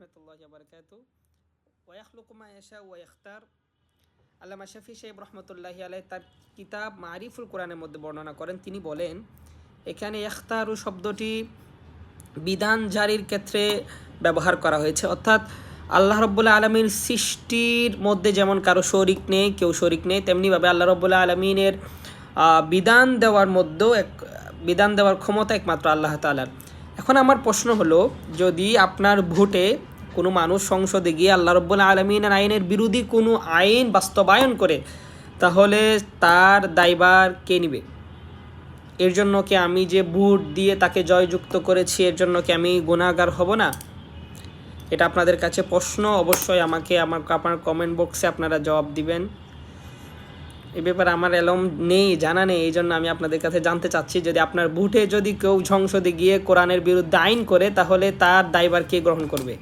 রহমতুল্লাহ বারকাত ওয়াখলুকুমা এশা ওয়াখতার আল্লামা শফি সাহেব আলাই তার কিতাব মারিফুল কোরআনের মধ্যে বর্ণনা করেন। তিনি বলেন, এখানে এখতারু শব্দটি বিধান জারির ক্ষেত্রে ব্যবহার করা হয়েছে। অর্থাৎ আল্লাহ রব্বুল্লাহ আলমীর সৃষ্টির মধ্যে যেমন কারও শরিক নেই, কেউ শরিক নেই তেমনিভাবে আল্লাহ রব্বুল্লাহ আলমিনের বিধান দেওয়ার মধ্যেও এক, বিধান দেওয়ার ক্ষমতা একমাত্র আল্লাহ তালার এখন আমার প্রশ্ন হলো, যদি আপনার ভোটে কোনো মানুষ সংসদে গিয়ে আল্লাহ রব্বুল্লাহ আলমিনের আইনের বিরোধী কোনো আইন বাস্তবায়ন করে, তাহলে তার দায়বার কে নিবে? এর জন্য কি আমি যে ভোট দিয়ে তাকে জয়যুক্ত করেছি, এর জন্য কি আমি গুণাগার হব না? এটা আপনাদের কাছে প্রশ্ন, অবশ্যই আমাকে আমার, আপনার কমেন্ট বক্সে আপনারা জবাব দিবেন। এ ব্যাপারে আমার এলম নেই, জানা নেই, এই জন্য আমি আপনাদের কাছে জানতে চাচ্ছি, যদি আপনার ভোটে যদি কেউ সংসদে গিয়ে কোরআনের বিরুদ্ধে আইন করে, তাহলে তার দায়বার কে গ্রহণ করবে?